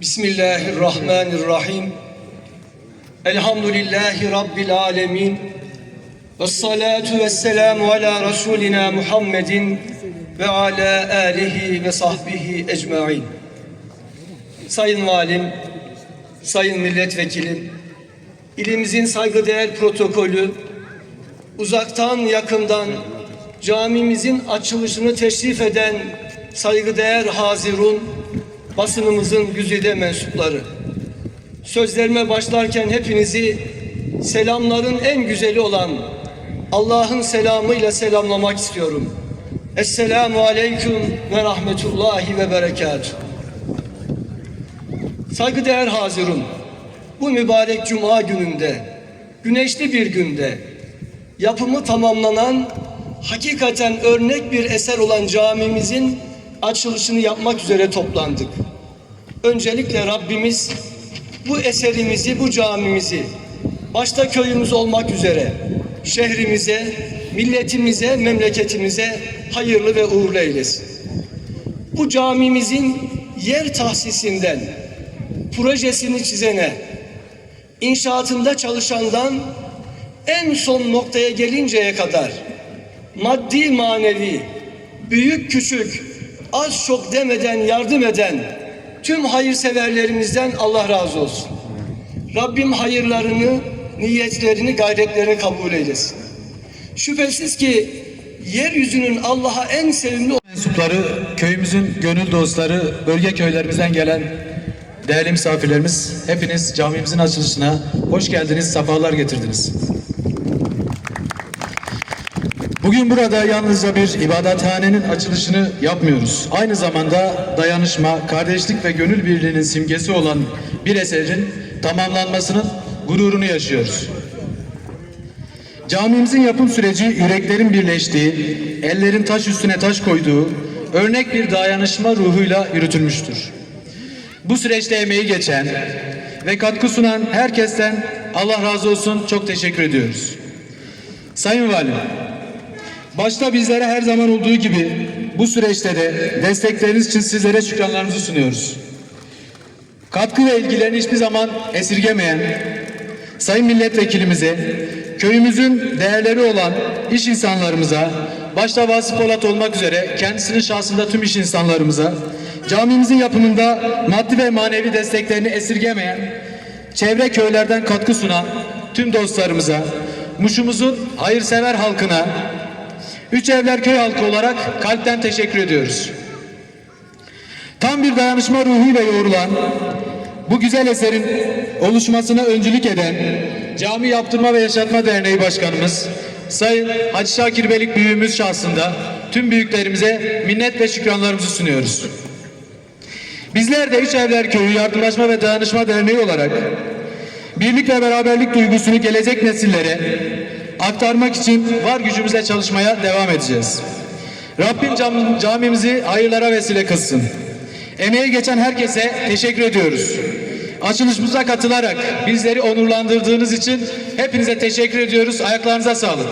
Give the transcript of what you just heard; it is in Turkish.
Bismillahirrahmanirrahim. Elhamdülillahi Rabbil alemin. Ve salatu ve selamu ala Resulina Muhammedin ve ala alihi ve sahbihi ecmain. Sayın Valim, Sayın Milletvekilim, ilimizin saygıdeğer protokolü, uzaktan yakından camimizin açılışını teşrif eden saygıdeğer Hazirun, basınımızın güzide mensupları. Sözlerime başlarken hepinizi selamların en güzeli olan Allah'ın selamıyla selamlamak istiyorum. Esselamu Aleyküm ve Rahmetullahi ve Berekatuhu. Saygıdeğer Hazirun, bu mübarek cuma gününde, güneşli bir günde, yapımı tamamlanan, hakikaten örnek bir eser olan camimizin açılışını yapmak üzere toplandık. Öncelikle Rabbimiz bu eserimizi, bu camimizi, başta köyümüz olmak üzere şehrimize, milletimize, memleketimize hayırlı ve uğurlu eylesin. Bu camimizin yer tahsisinden, projesini çizene, inşaatında çalışandan en son noktaya gelinceye kadar maddi manevi, büyük küçük, az çok demeden yardım eden tüm hayırseverlerimizden Allah razı olsun. Rabbim hayırlarını, niyetlerini, gayretlerini kabul eylesin. Şüphesiz ki yeryüzünün Allah'a en sevimli mensupları, köyümüzün gönül dostları, bölge köylerimizden gelen değerli misafirlerimiz, hepiniz camimizin açılışına hoş geldiniz, sefalar getirdiniz. Bugün burada yalnızca bir ibadethanenin açılışını yapmıyoruz. Aynı zamanda dayanışma, kardeşlik ve gönül birliğinin simgesi olan bir eserin tamamlanmasının gururunu yaşıyoruz. Camimizin yapım süreci yüreklerin birleştiği, ellerin taş üstüne taş koyduğu örnek bir dayanışma ruhuyla yürütülmüştür. Bu süreçte emeği geçen ve katkı sunan herkesten Allah razı olsun çok teşekkür ediyoruz. Sayın Valim, başta bizlere her zaman olduğu gibi bu süreçte de destekleriniz için sizlere şükranlarımızı sunuyoruz. Katkı ve ilgilerini hiçbir zaman esirgemeyen Sayın Milletvekilimize, köyümüzün değerleri olan iş insanlarımıza, başta Vasıf Polat olmak üzere kendisinin şahsında tüm iş insanlarımıza, camimizin yapımında maddi ve manevi desteklerini esirgemeyen, çevre köylerden katkı sunan tüm dostlarımıza, Muş'umuzun hayırsever halkına, Üç Evler Köy halkı olarak kalpten teşekkür ediyoruz. Tam bir dayanışma ruhuyla yoğrulan bu güzel eserin oluşmasına öncülük eden Cami Yaptırma ve Yaşatma Derneği Başkanımız Sayın Hacı Şakir Belik büyüğümüz şahsında tüm büyüklerimize minnet ve şükranlarımızı sunuyoruz. Bizler de Üç Evler Köyü Yardımlaşma ve Dayanışma Derneği olarak birlik ve beraberlik duygusunu gelecek nesillere aktarmak için var gücümüzle çalışmaya devam edeceğiz. Rabbim cam, camimizi hayırlara vesile kılsın. Emeği geçen herkese teşekkür ediyoruz. Açılışımıza katılarak bizleri onurlandırdığınız için hepinize teşekkür ediyoruz. Ayaklarınıza sağlık.